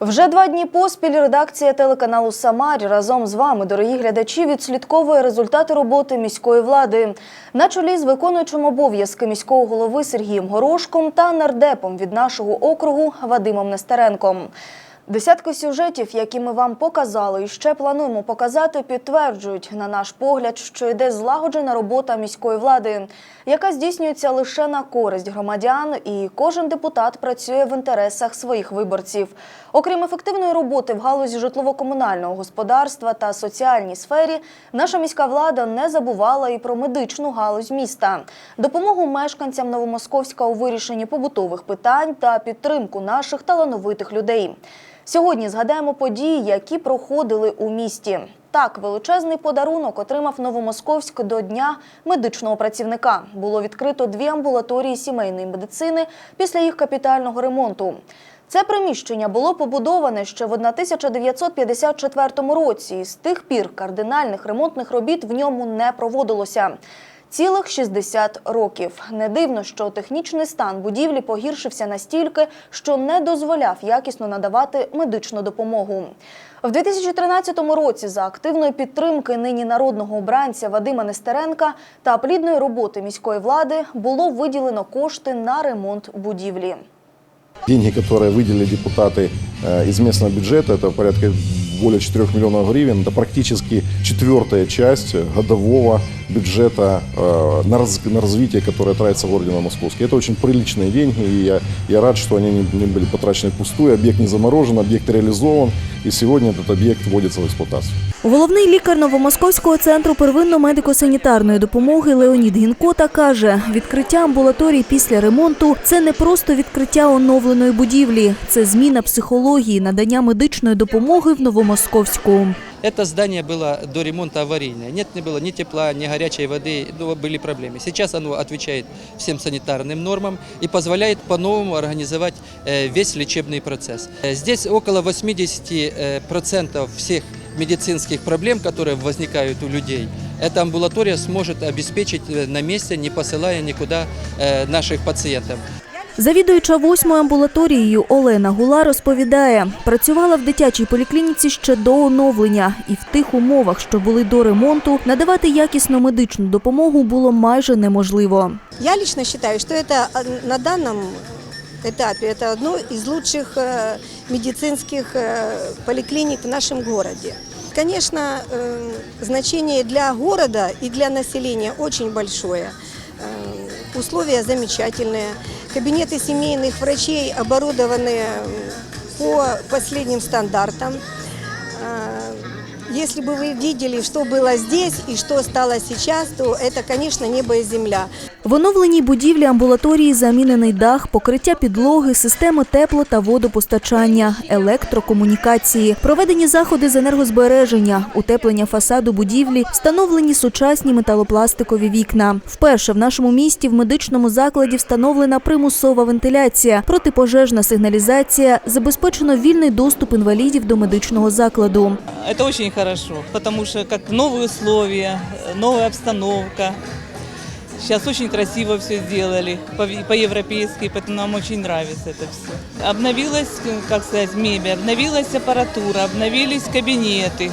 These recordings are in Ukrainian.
Вже два дні поспіль редакція телеканалу Самарі разом з вами, дорогі глядачі, відслідковує результати роботи міської влади на чолі з виконуючим обов'язки міського голови Сергієм Горошком та нардепом від нашого округу Вадимом Нестеренком. Десятки сюжетів, які ми вам показали і ще плануємо показати, підтверджують, на наш погляд, що йде злагоджена робота міської влади, яка здійснюється лише на користь громадян, і кожен депутат працює в інтересах своїх виборців. Окрім ефективної роботи в галузі житлово-комунального господарства та соціальній сфері, наша міська влада не забувала і про медичну галузь міста, допомогу мешканцям Новомосковська у вирішенні побутових питань та підтримку наших талановитих людей. Сьогодні згадаємо події, які проходили у місті. Так, величезний подарунок отримав Новомосковськ до Дня медичного працівника. Було відкрито дві амбулаторії сімейної медицини після їх капітального ремонту. Це приміщення було побудоване ще в 1954 році. І з тих пір кардинальних ремонтних робіт в ньому не проводилося Цілих 60 років. Не дивно, що технічний стан будівлі погіршився настільки, що не дозволяв якісно надавати медичну допомогу. В 2013 році за активної підтримки нині народного обранця Вадима Нестеренка та плідної роботи міської влади було виділено кошти на ремонт будівлі. Деньги, которые выделили депутаты э, из местного бюджета, это порядка более 4 миллионов гривен, это практически четвертая часть годового бюджета э, на, раз- на развитие, которое тратится в городе Новомосковске. Это очень приличные деньги, и я, я рад, что они не, не были потрачены впустую. Объект не заморожен, объект реализован, и сегодня этот объект вводится в эксплуатацию. Головний лікар Новомосковського центру первинно-медико-санітарної допомоги Леонід Гінкота каже, відкриття амбулаторій після ремонту це не просто відкриття оновленої будівлі, це зміна психології, надання медичної допомоги в Новомосковську. Это здание было до ремонта аварийное. Нет, не было ни тепла, ни горячей воды, ну, были проблемы. Сейчас оно отвечает всем санитарным нормам и позволяет по-новому организовать э, весь лечебный процесс. Э, Здесь около 80% э, всех медицинских проблем, которые возникают у людей, эта амбулатория сможет обеспечить на месте, не посылая никуда наших пациентов. Завідуюча восьмою амбулаторією Олена Гула розповідає, працювала в дитячій поліклініці ще до оновлення, і в тих умовах, що були до ремонту, надавати якісну медичну допомогу було майже неможливо. Я лично считаю, что это э, на данном этапе это одно из лучших э, медицинских э, поликлиник в нашем городе. Конечно, э, значение для города и для населения очень большое. Э, Условия замечательные. Кабинеты семейных врачей оборудованы э, по последним стандартам. Э, Если бы вы видели, что было здесь и что стало сейчас, то это, конечно, небо и земля. В оновленій будівлі амбулаторії замінений дах, покриття підлоги, системи тепло та водопостачання, електрокомунікації, проведені заходи з енергозбереження, утеплення фасаду будівлі, встановлені сучасні металопластикові вікна. Вперше в нашому місті в медичному закладі встановлена примусова вентиляція, протипожежна сигналізація, забезпечено вільний доступ інвалідів до медичного закладу. Это очень хорошо, потому что как новые условия, э, новая обстановка. Сейчас очень красиво все сделали, по- по-европейски, поэтому нам очень нравится это все. Обновилась, э, как сказать, мебель, обновилась аппаратура, обновились кабинеты.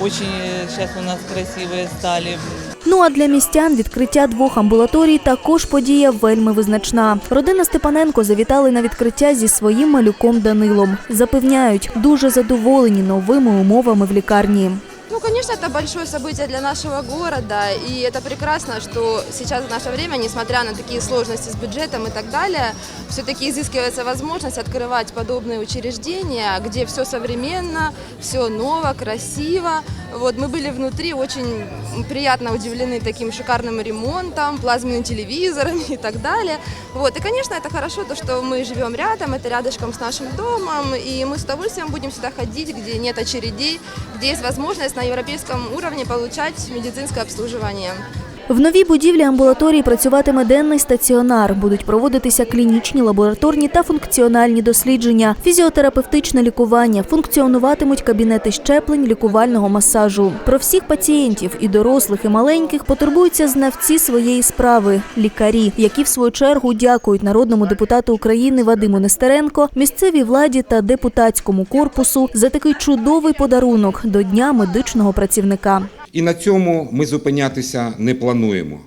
Очень сейчас у нас красивые стали. Ну а для містян відкриття двох амбулаторій також подія вельми визначна. Родина Степаненко завітали на відкриття зі своїм малюком Данилом. Запевняють, дуже задоволені новими умовами в лікарні. Ну, конечно, это большое событие для нашего города, и это прекрасно, что сейчас в наше время, несмотря на такие сложности с бюджетом и так далее, все-таки изыскивается возможность открывать подобные учреждения, где все современно, все ново, красиво. Вот, мы были внутри очень приятно удивлены таким шикарным ремонтом, плазменными телевизорами и так далее. Вот, и, конечно, это хорошо, то, что мы живем рядом, это рядышком с нашим домом, и мы с удовольствием будем сюда ходить, где нет очередей, где есть возможность на европейском уровне получать медицинское обслуживание. В новій будівлі амбулаторії працюватиме денний стаціонар. Будуть проводитися клінічні, лабораторні та функціональні дослідження, фізіотерапевтичне лікування, функціонуватимуть кабінети щеплень, лікувального масажу. Про всіх пацієнтів і дорослих, і маленьких потурбуються знавці своєї справи лікарі, які в свою чергу дякують народному депутату України Вадиму Нестеренко, місцевій владі та депутатському корпусу за такий чудовий подарунок до Дня медичного працівника. І на цьому ми зупинятися не плануємо.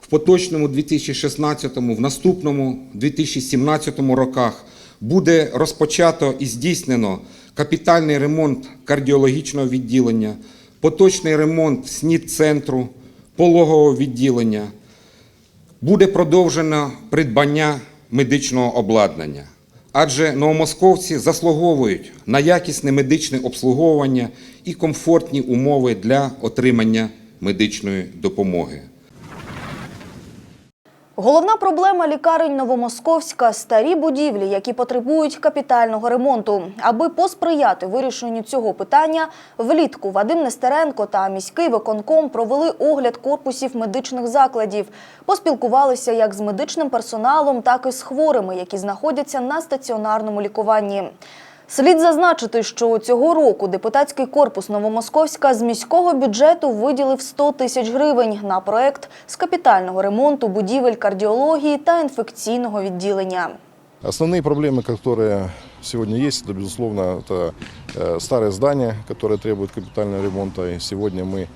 В поточному 2016, в наступному 2017 роках буде розпочато і здійснено капітальний ремонт кардіологічного відділення, поточний ремонт СНІД-центру, пологового відділення. Буде продовжено придбання медичного обладнання. Адже новомосковці заслуговують на якісне медичне обслуговування і комфортні умови для отримання медичної допомоги. Головна проблема лікарень Новомосковська – старі будівлі, які потребують капітального ремонту. Аби посприяти вирішенню цього питання, влітку Вадим Нестеренко та міський виконком провели огляд корпусів медичних закладів. Поспілкувалися як з медичним персоналом, так і з хворими, які знаходяться на стаціонарному лікуванні. Слід зазначити, що цього року депутатський корпус Новомосковська з міського бюджету виділив 100 тисяч гривень на проект з капітального ремонту будівель кардіології та інфекційного відділення. Основные проблемы, которые сегодня есть, это, безусловно, это э, старое здание, которое требует капитального ремонта. И сегодня мы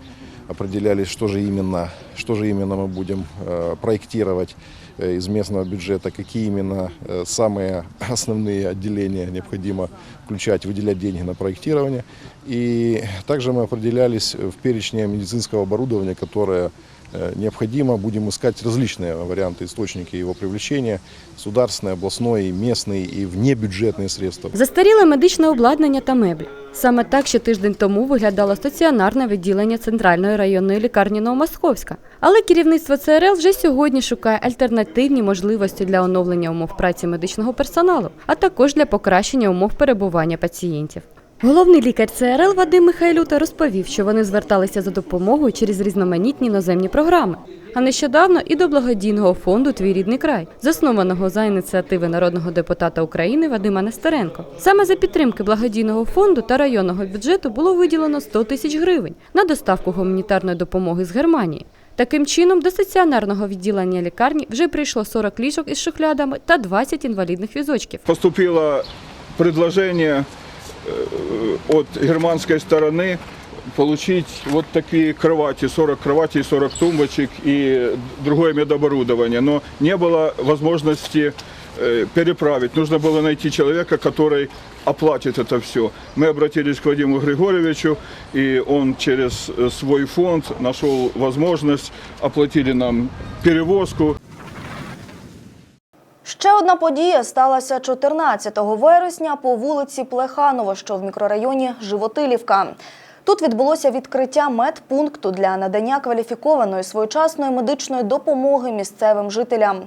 определялись, что же именно, что же именно мы будем э, проектировать э, из местного бюджета, какие именно э, самые основные отделения необходимо включать, выделять деньги на проектирование. И также мы определялись в перечне медицинского оборудования, которое э, необходимо. Будем искать различные варианты, источники его привлечения, государственный, областной, и местный и внебюджетные средства. Застаріле медичне обладнання та меблі. Саме так ще тиждень тому виглядало стаціонарне відділення Центральної районної лікарні Новомосковська. Але керівництво ЦРЛ вже сьогодні шукає альтернативні можливості для оновлення умов праці медичного персоналу, а також для покращення умов перебування пацієнтів. Головний лікар ЦРЛ Вадим Михайлюта розповів, що вони зверталися за допомогою через різноманітні іноземні програми. А нещодавно і до благодійного фонду Твій рідний край, заснованого за ініціативи народного депутата України Вадима Нестеренко. Саме за підтримки благодійного фонду та районного бюджету було виділено 100 тисяч гривень на доставку гуманітарної допомоги з Германії. Таким чином, до стаціонарного відділення лікарні вже прийшло 40 ліжок із шухлядами та 20 інвалідних візочків. поступило предложение э, от германской стороны получить вот такие кровати, 40 кроватей, 40 тумбочек и другое медоборудование. Но не было возможности э, переправить. Нужно было найти человека, который оплатит это все. Мы обратились к Вадиму Григорьевичу, и он через э, свой фонд нашел возможность, оплатили нам перевозку. Ще одна подія сталася 14 вересня по вулиці Плеханова, що в мікрорайоні Животилівка. Тут відбулося відкриття медпункту для надання кваліфікованої своєчасної медичної допомоги місцевим жителям.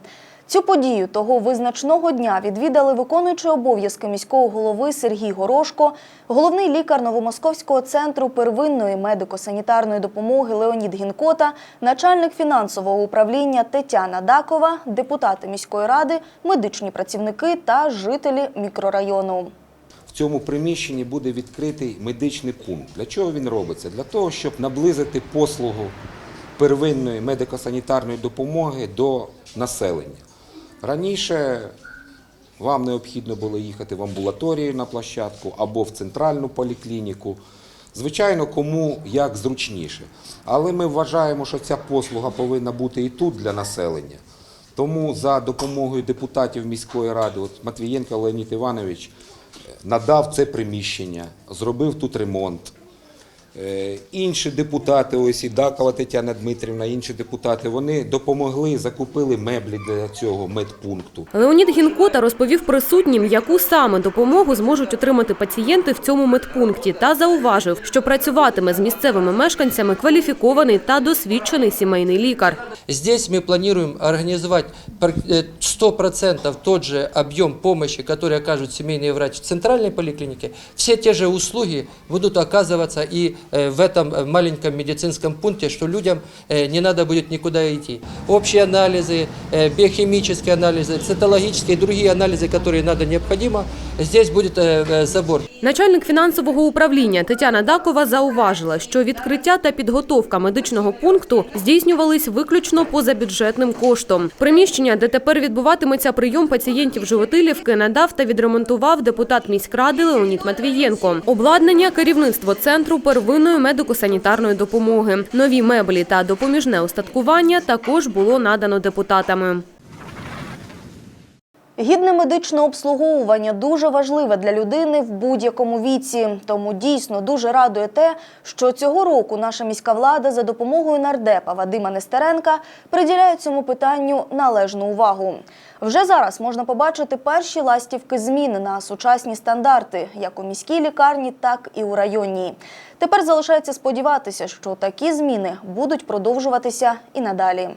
Цю подію того визначного дня відвідали виконуючий обов'язки міського голови Сергій Горошко, головний лікар Новомосковського центру первинної медико-санітарної допомоги Леонід Гінкота, начальник фінансового управління Тетяна Дакова, депутати міської ради, медичні працівники та жителі мікрорайону. В цьому приміщенні буде відкритий медичний пункт. Для чого він робиться? Для того, щоб наблизити послугу первинної медико-санітарної допомоги до населення. Раніше вам необхідно було їхати в амбулаторію на площадку або в центральну поліклініку. Звичайно, кому як зручніше. Але ми вважаємо, що ця послуга повинна бути і тут для населення. Тому за допомогою депутатів міської ради, от Матвієнко Леонід Іванович надав це приміщення, зробив тут ремонт. Е, Інші депутати, ось і Дакова Тетяна Дмитрівна, інші депутати, вони допомогли, закупили меблі для цього медпункту. Леонід Гінкота розповів присутнім, яку саме допомогу зможуть отримати пацієнти в цьому медпункті, та зауважив, що працюватиме з місцевими мешканцями кваліфікований та досвідчений сімейний лікар. Здесь мы планируем организовать пр- э, 100% тот же объем помощи, который окажет семейный врач в центральной поликлинике. Все те же услуги будут оказываться и э, в этом э, маленьком медицинском пункте, что людям э, не надо будет никуда идти. Общие анализы, э, биохимические анализы, цитологические и другие анализы, которые надо необходимо, здесь будет э, э, забор. Начальник фінансового управління Тетяна Дакова зауважила, що відкриття та підготовка медичного пункту здійснювались виключно позабюджетним коштом. Приміщення, де тепер відбуватиметься прийом пацієнтів животилівки, надав та відремонтував депутат міськради Леонід Матвієнко. Обладнання керівництво центру первинної медико-санітарної допомоги. Нові меблі та допоміжне устаткування також було надано депутатами. Гідне медичне обслуговування дуже важливе для людини в будь-якому віці. Тому дійсно дуже радує те, що цього року наша міська влада за допомогою нардепа Вадима Нестеренка приділяє цьому питанню належну увагу. Вже зараз можна побачити перші ластівки змін на сучасні стандарти, як у міській лікарні, так і у районній. Тепер залишається сподіватися, що такі зміни будуть продовжуватися і надалі.